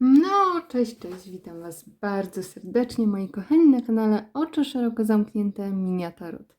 No, cześć, cześć, witam Was bardzo serdecznie, moi kochani, na kanale Oczy Szeroko Zamknięte Minia Tarot.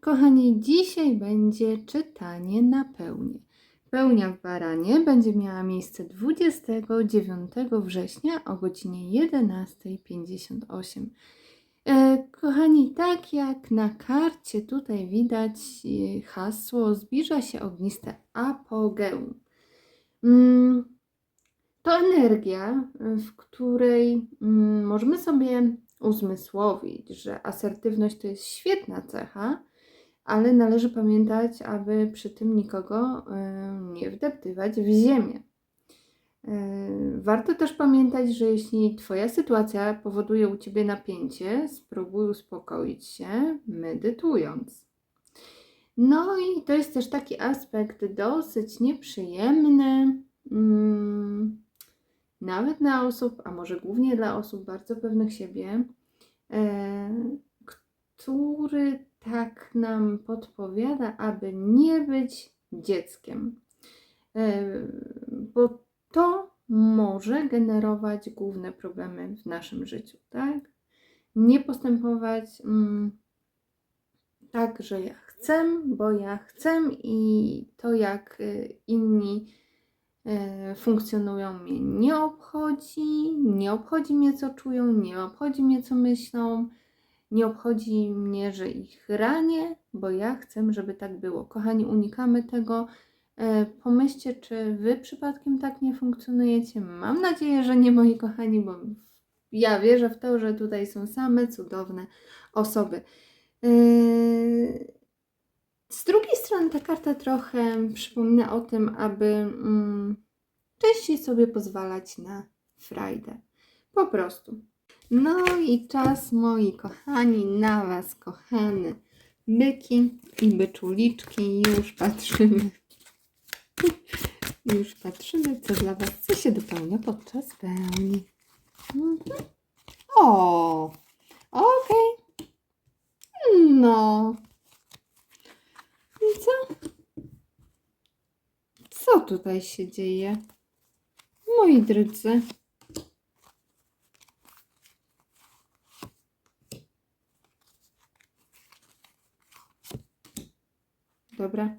Kochani, dzisiaj będzie czytanie na pełnię. Pełnia w Baranie będzie miała miejsce 29 września o godzinie 11.58. E, Kochani, tak jak na karcie tutaj widać e, hasło zbliża się ogniste apogeum. Mm, to energia, w której mm, możemy sobie uzmysłowić, że asertywność to jest świetna cecha, ale należy pamiętać, aby przy tym nikogo y, nie wdeptywać w ziemię. Y, Warto też pamiętać, że jeśli Twoja sytuacja powoduje u Ciebie napięcie, spróbuj uspokoić się, medytując. No i to jest też taki aspekt dosyć nieprzyjemny. Mm, nawet dla osób, a może głównie dla osób bardzo pewnych siebie, e, który tak nam podpowiada, aby nie być dzieckiem. E, bo to może generować główne problemy w naszym życiu, tak? Nie postępować mm, tak, że ja chcę, bo ja chcę i to jak y, inni e, funkcjonują mnie nie obchodzi, nie obchodzi mnie co czują, nie obchodzi mnie co myślą, nie obchodzi mnie, że ich ranię, bo ja chcę, żeby tak było. Kochani, unikamy tego. E, Pomyślcie, czy wy przypadkiem tak nie funkcjonujecie. Mam nadzieję, że nie, moi kochani, bo ja wierzę w to, że tutaj są same cudowne osoby. Yy, Z drugiej strony ta karta trochę przypomina o tym, aby mm, częściej sobie pozwalać na frajdę. Po prostu. No i czas, moi kochani, na Was, kochane byki i byczuliczki. Już patrzymy. Już patrzymy, co dla Was, co się dopełnia podczas pełni. Mhm. O, okej. No. Co? Co tutaj się dzieje? Moi drodzy. Dobra.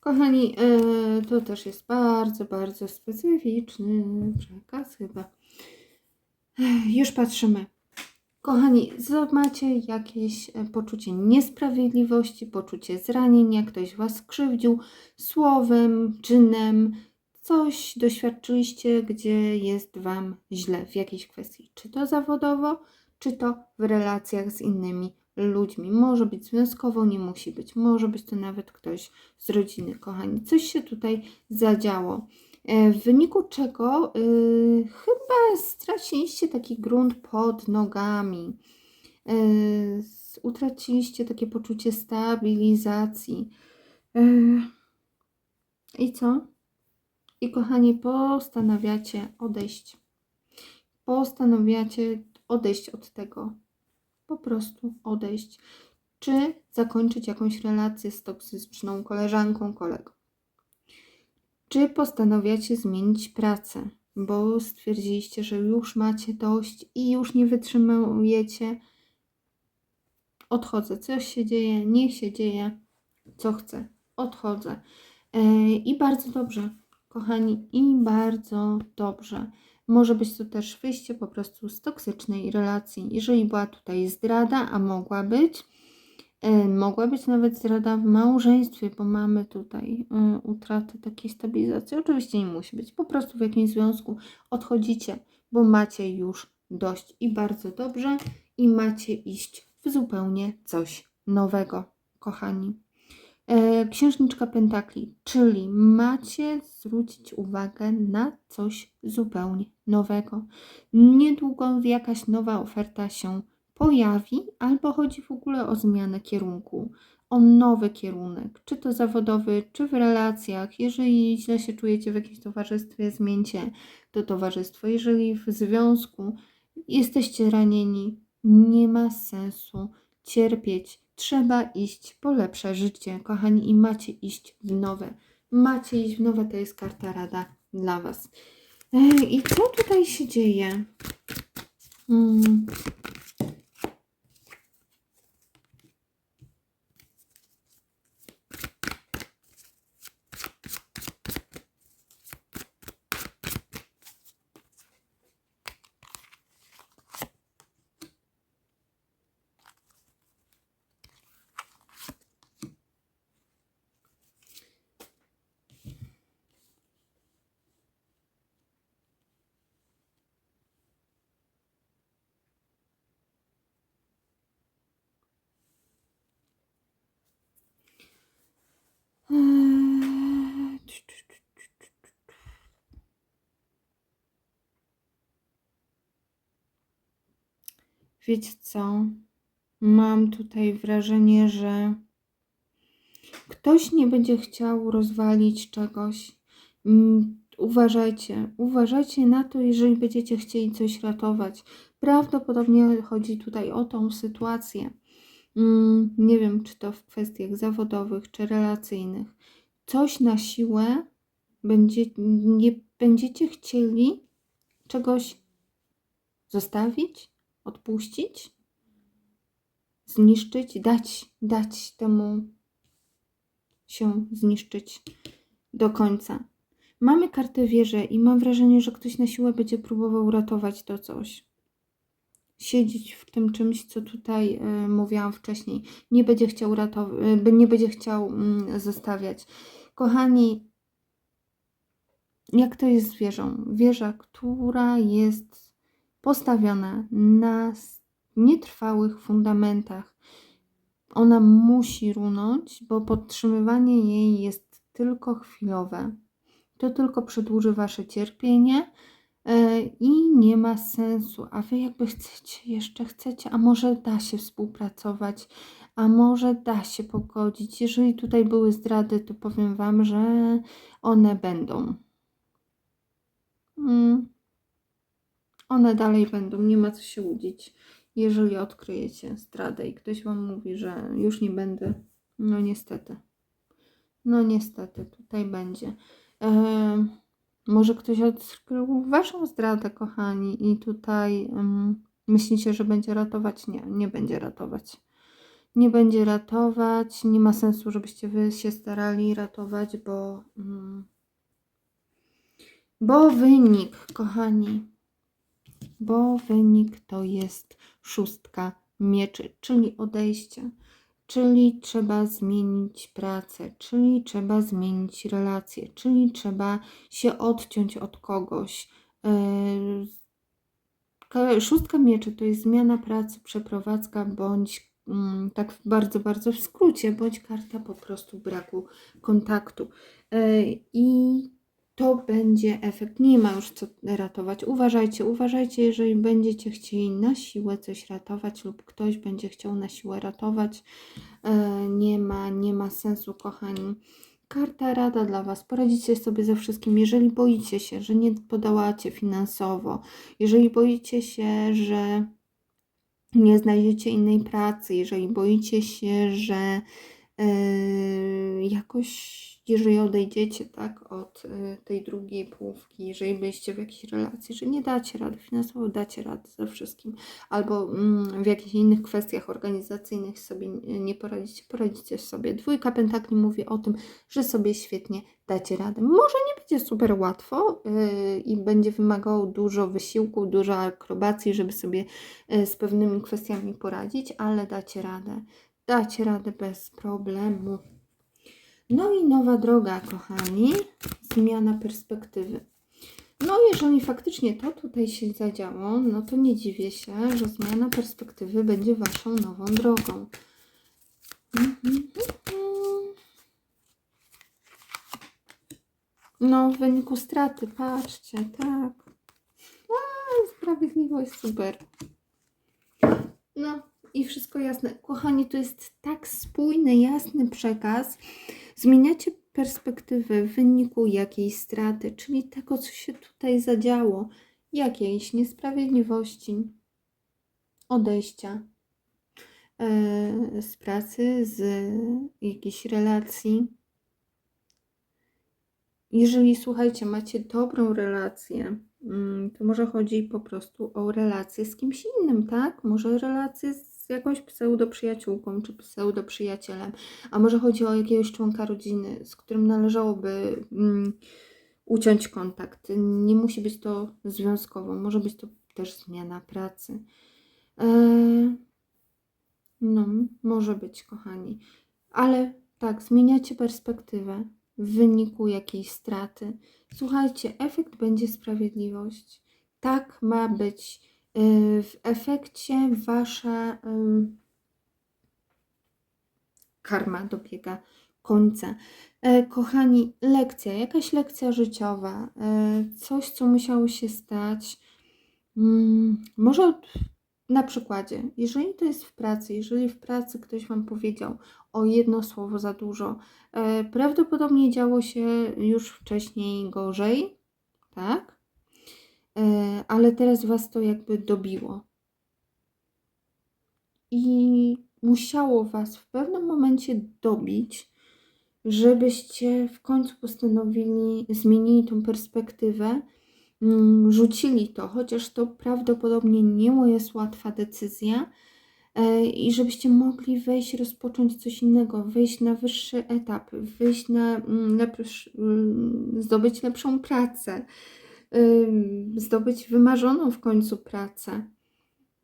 Kochani, e, to też jest bardzo, bardzo specyficzny przekaz chyba. Ech, Już patrzymy. Kochani, macie jakieś e, poczucie niesprawiedliwości, poczucie zranienia, ktoś Was skrzywdził słowem, czynem, coś doświadczyliście, gdzie jest Wam źle w jakiejś kwestii, czy to zawodowo, czy to w relacjach z innymi ludźmi. Może być związkowo, nie musi być, może być to nawet ktoś z rodziny, kochani. Coś się tutaj zadziało. E, W wyniku czego y, chyba straciliście taki grunt pod nogami. S- utraciliście takie poczucie stabilizacji. Y, I co? I kochani, postanawiacie odejść. Postanawiacie odejść od tego. Po prostu odejść. Czy zakończyć jakąś relację z toksyczną koleżanką, kolegą. Czy postanawiacie zmienić pracę, bo stwierdziliście, że już macie dość i już nie wytrzymujecie? Odchodzę. Coś się dzieje, niech się dzieje, co chcę. Odchodzę. E, I bardzo dobrze, kochani, i bardzo dobrze. Może być to też wyjście po prostu z toksycznej relacji. Jeżeli była tutaj zdrada, a mogła być, Mogła być nawet zdrada w małżeństwie, bo mamy tutaj y, utratę takiej stabilizacji. Oczywiście nie musi być, po prostu w jakimś związku odchodzicie, bo macie już dość i bardzo dobrze, i macie iść w zupełnie coś nowego, kochani. E, Księżniczka Pentakli, czyli macie zwrócić uwagę na coś zupełnie nowego. Niedługo jakaś nowa oferta się pojawi, albo chodzi w ogóle o zmianę kierunku, o nowy kierunek, czy to zawodowy, czy w relacjach. Jeżeli źle się czujecie w jakimś towarzystwie, zmieńcie to towarzystwo. Jeżeli w związku jesteście ranieni, nie ma sensu cierpieć. Trzeba iść po lepsze życie, kochani, i macie iść w nowe. Macie iść w nowe, to jest karta rada dla Was. I co tutaj się dzieje? Mm. Wiecie co? Mam tutaj wrażenie, że ktoś nie będzie chciał rozwalić czegoś. Mm, Uważajcie, uważajcie na to, jeżeli będziecie chcieli coś ratować. Prawdopodobnie chodzi tutaj o tą sytuację. Mm, Nie wiem, czy to w kwestiach zawodowych, czy relacyjnych. Coś na siłę będzie, nie będziecie chcieli czegoś zostawić, odpuścić, zniszczyć, dać, dać temu się zniszczyć do końca. Mamy kartę wieży i mam wrażenie, że ktoś na siłę będzie próbował ratować to coś. Siedzieć w tym czymś, co tutaj y, mówiłam wcześniej. Nie będzie chciał ratować, nie będzie chciał mm, zostawiać. Kochani, jak to jest z wieżą? Wieża, która jest postawiona na nietrwałych fundamentach. Ona musi runąć, bo podtrzymywanie jej jest tylko chwilowe. To tylko przedłuży wasze cierpienie i nie ma sensu. A wy jakby chcecie, jeszcze chcecie, a może da się współpracować, a może da się pogodzić. Jeżeli tutaj były zdrady, to powiem wam, że one będą. Mm. One dalej będą, nie ma co się łudzić. Jeżeli odkryjecie zdradę i ktoś wam mówi, że już nie będę, no niestety. No niestety, tutaj będzie. Em, może ktoś odkrył waszą zdradę, kochani, i tutaj em, myślicie, że będzie ratować? Nie, nie będzie ratować. Nie będzie ratować, nie ma sensu, żebyście wy się starali ratować, bo, mm, bo wynik, kochani, bo wynik to jest szóstka mieczy, czyli odejście, czyli trzeba zmienić pracę, czyli trzeba zmienić relacje, czyli trzeba się odciąć od kogoś. Ka- Szóstka mieczy to jest zmiana pracy, przeprowadzka bądź mm, tak bardzo, bardzo w skrócie, bądź karta po prostu braku kontaktu. Yy, I to będzie efekt. Nie ma już co ratować. Uważajcie, uważajcie, jeżeli będziecie chcieli na siłę coś ratować lub ktoś będzie chciał na siłę ratować. E, Nie ma, nie ma sensu, kochani. Karta rada dla Was. Poradzicie sobie ze wszystkim. Jeżeli boicie się, że nie podałacie finansowo, jeżeli boicie się, że nie znajdziecie innej pracy, jeżeli boicie się, że e, jakoś, jeżeli odejdziecie tak od e, tej drugiej połówki, jeżeli byliście w jakiejś relacji, że nie dacie rady finansowo, dacie radę ze wszystkim, albo mm, w jakichś innych kwestiach organizacyjnych sobie nie poradzicie, poradzicie sobie. Dwójka pentakli mówi o tym, że sobie świetnie dacie radę. Może nie będzie super łatwo yy, i będzie wymagało dużo wysiłku, dużo akrobacji, żeby sobie yy, z pewnymi kwestiami poradzić, ale dacie radę. Dacie radę bez problemu. No i nowa droga, kochani. Zmiana perspektywy. No, jeżeli faktycznie to tutaj się zadziało, no to nie dziwię się, że zmiana perspektywy będzie Waszą nową drogą. Mhm. No, w wyniku straty, patrzcie, tak. A, sprawiedliwość, super. No i wszystko jasne. Kochani, to jest tak spójny, jasny przekaz. Zmieniacie perspektywę w wyniku jakiejś straty, czyli tego, co się tutaj zadziało, jakiejś niesprawiedliwości, odejścia e, z pracy, z jakiejś relacji. jeżeli słuchajcie, macie dobrą relację, mm, to może chodzi po prostu o relację z kimś innym, tak? Może relację z jakąś pseudo-przyjaciółką czy pseudo-przyjacielem, a może chodzi o jakiegoś członka rodziny, z którym należałoby mm, uciąć kontakt. Nie musi być to związkowo, może być to też zmiana pracy. Eee, no, może być, kochani. Ale tak, zmieniacie perspektywę w wyniku jakiejś straty. Słuchajcie, efekt będzie sprawiedliwość. Tak ma być. Yy, W efekcie wasza karma dobiega końca. E, Kochani, lekcja, jakaś lekcja życiowa, e, coś, co musiało się stać. Mm, Może na przykładzie, jeżeli to jest w pracy, jeżeli w pracy ktoś Wam powiedział o jedno słowo za dużo, e, prawdopodobnie działo się już wcześniej gorzej, tak? E, Ale teraz Was to jakby dobiło. I musiało Was w pewnym momencie dobić, żebyście w końcu postanowili, zmienili tą perspektywę, mm, rzucili to, chociaż to prawdopodobnie nie jest łatwa decyzja, e, i żebyście mogli wejść, rozpocząć coś innego, wejść na wyższy etap, wyjść na mm, lepszy, mm, zdobyć lepszą pracę, zdobyć wymarzoną w końcu pracę.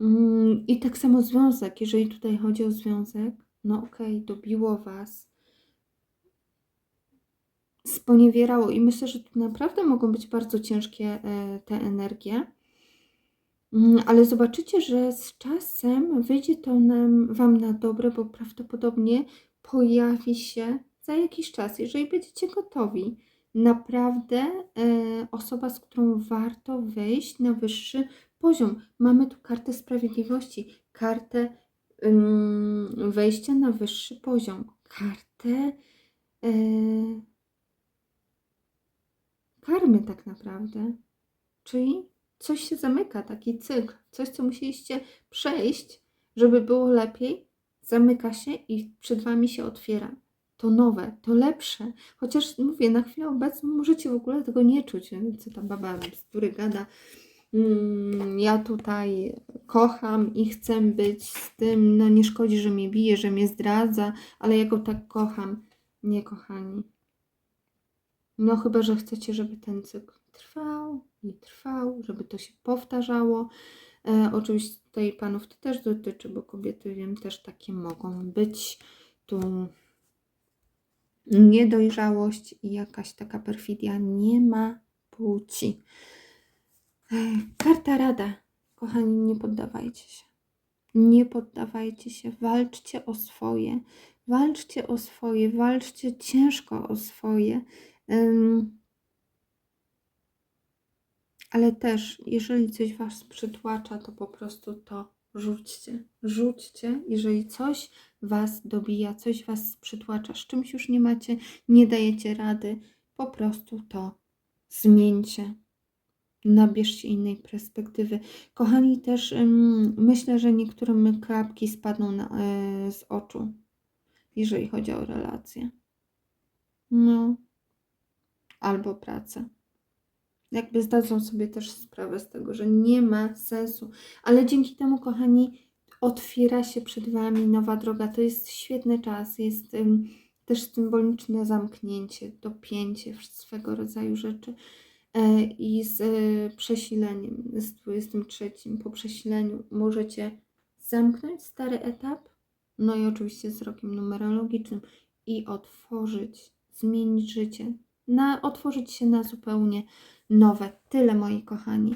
Mm, I tak samo związek, jeżeli tutaj chodzi o związek, no okej, dobiło Was, sponiewierało i myślę, że tu naprawdę mogą być bardzo ciężkie e, te energie, Mm, ale zobaczycie, że z czasem wyjdzie to nam, Wam na dobre, bo prawdopodobnie pojawi się za jakiś czas, jeżeli będziecie gotowi, naprawdę e, osoba, z którą warto wejść na wyższy poziom. Mamy tu kartę sprawiedliwości, kartę wejścia na wyższy poziom, kartę e, karmy tak naprawdę. Czyli coś się zamyka, taki cykl, coś, co musieliście przejść, żeby było lepiej, zamyka się i przed Wami się otwiera. To nowe, to lepsze. Chociaż mówię, na chwilę obecną możecie w ogóle tego nie czuć. Co ta baba bzdury gada. Mm, ja tutaj kocham i chcę być z tym, no nie szkodzi, że mnie bije, że mnie zdradza, ale ja go tak kocham. Nie, kochani. No chyba, że chcecie, żeby ten cykl trwał i trwał, żeby to się powtarzało. E, oczywiście tutaj panów to też dotyczy, bo kobiety, wiem, też takie mogą być. Tu niedojrzałość i jakaś taka perfidia nie ma płci. Karta rada. Kochani, nie poddawajcie się. Nie poddawajcie się, walczcie o swoje, walczcie o swoje, walczcie ciężko o swoje. Ale też, jeżeli coś Was przytłacza, to po prostu to rzućcie. Rzućcie, jeżeli coś Was dobija, coś Was przytłacza, z czymś już nie macie, nie dajecie rady, po prostu to zmieńcie. Nabierzcie innej perspektywy. Kochani, też myślę, że niektórym klapki spadną na, y, z oczu, jeżeli chodzi o relacje. No, albo pracę jakby zdadzą sobie też sprawę z tego, że nie ma sensu. Ale dzięki temu, kochani, otwiera się przed Wami nowa droga. To jest świetny czas, jest ym, też symboliczne zamknięcie, dopięcie swego rodzaju rzeczy. E, I z e, przesileniem, z 23 po przesileniu możecie zamknąć stary etap, no i oczywiście z rokiem numerologicznym i otworzyć, zmienić życie, na, otworzyć się na zupełnie nowe. Tyle, moi kochani.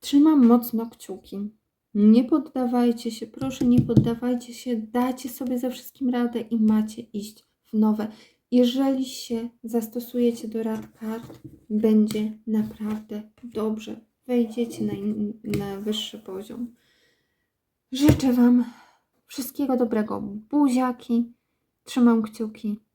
Trzymam mocno kciuki. Nie poddawajcie się, proszę, nie poddawajcie się, dajcie sobie ze wszystkim radę i macie iść w nowe. Jeżeli się zastosujecie do rad kart, będzie naprawdę dobrze. Wejdziecie na, na wyższy poziom. Życzę Wam wszystkiego dobrego. Buziaki. Trzymam kciuki.